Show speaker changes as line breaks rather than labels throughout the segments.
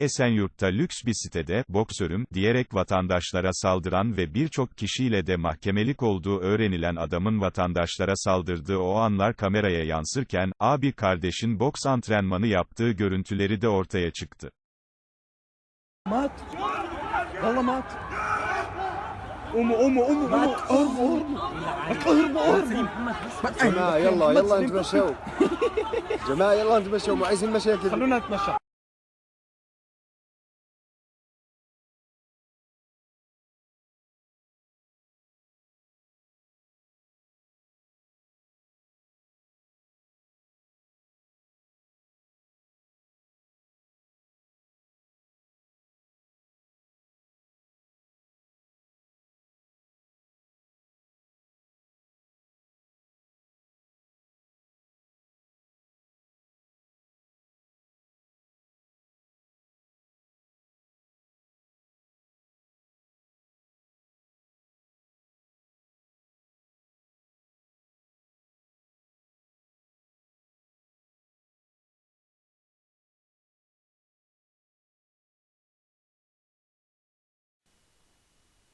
Esenyurt'ta lüks bir sitede, boksörüm, diyerek vatandaşlara saldıran ve birçok kişiyle de mahkemelik olduğu öğrenilen adamın vatandaşlara saldırdığı o anlar kameraya yansırken, abi kardeşin boks antrenmanı yaptığı görüntüleri de ortaya çıktı.
مات والله مات قوموا قوموا قوموا قوموا اهربوا اهربوا اهربوا اهربوا
جماعة يلا يلا نتمشوا جماعة يلا نتمشوا مو عايزين مشاكل
خلونا نتمشى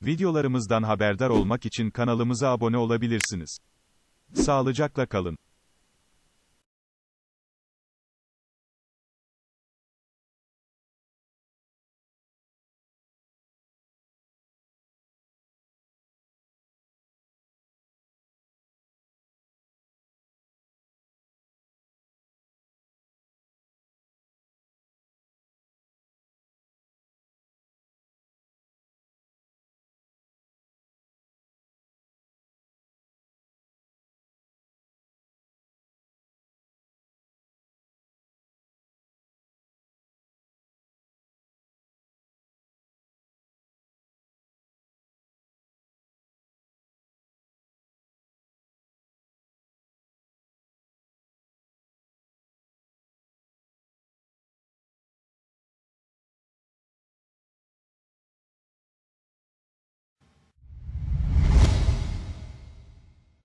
Videolarımızdan haberdar olmak için kanalımıza abone olabilirsiniz. Sağlıcakla kalın.